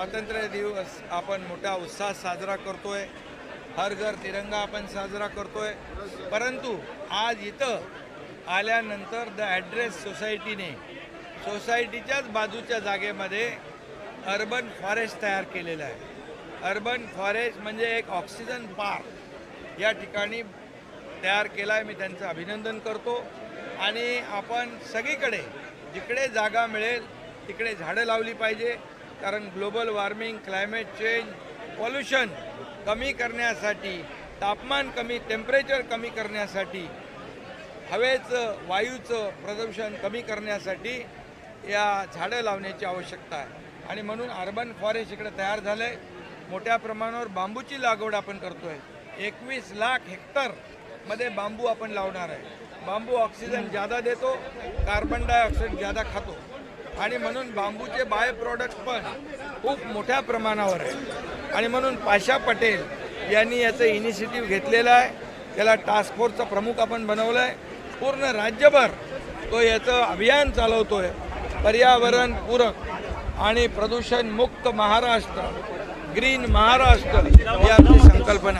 स्वातंत्र्य दिवस आपण मोठा उत्साहात साजरा करतोय. हर घर तिरंगा आपण साजरा करतोय. परंतु आज इथं आल्यानंतर द ॲड्रेस सोसायटीने सोसायटीच्याच बाजूच्या जागेमध्ये अर्बन फॉरेस्ट तयार केलेलं आहे. अर्बन फॉरेस्ट म्हणजे एक ऑक्सिजन पार्क या ठिकाणी तयार केला आहे मी त्यांचं अभिनंदन करतो. आणि आपण सगळीकडे जिकडे जागा मिळेल तिकडे झाडं लावली पाहिजे. कारण global warming climate change pollution कमी करण्यासाठी तापमान कमी टेम्परेचर कमी करण्यासाठी हवेचं वायूचं प्रदूषण कमी करण्यासाठी या झाडं लावण्याची आवश्यकता आहे. आणि म्हणून अर्बन फॉरेस्ट इकडे तयार झालं आहे मोठ्या प्रमाणावर बांबूची लागवड आपण करतो आहे एकवीस लाख हेक्टरमध्ये बांबू आपण लावणार आहे. बांबू ऑक्सिजन जादा देतो कार्बन डायऑक्साईड जादा खातो. आणि म्हणून बांबूचे बाय प्रॉडक्ट पण खूप मोठ्या प्रमाणावर आहे आणि म्हणून पाशा पटेल यांनी याचं इनिशिएटिव्ह घेतलेलं आहे. त्याला टास्क फोर्सचा प्रमुख आपण बनवलं आहे पूर्ण राज्यभर तो याचं अभियान चालवतो पर्यावरण पूरक आणि प्रदूषण मुक्त महाराष्ट्र ग्रीन महाराष्ट्र ही आपली संकल्पना.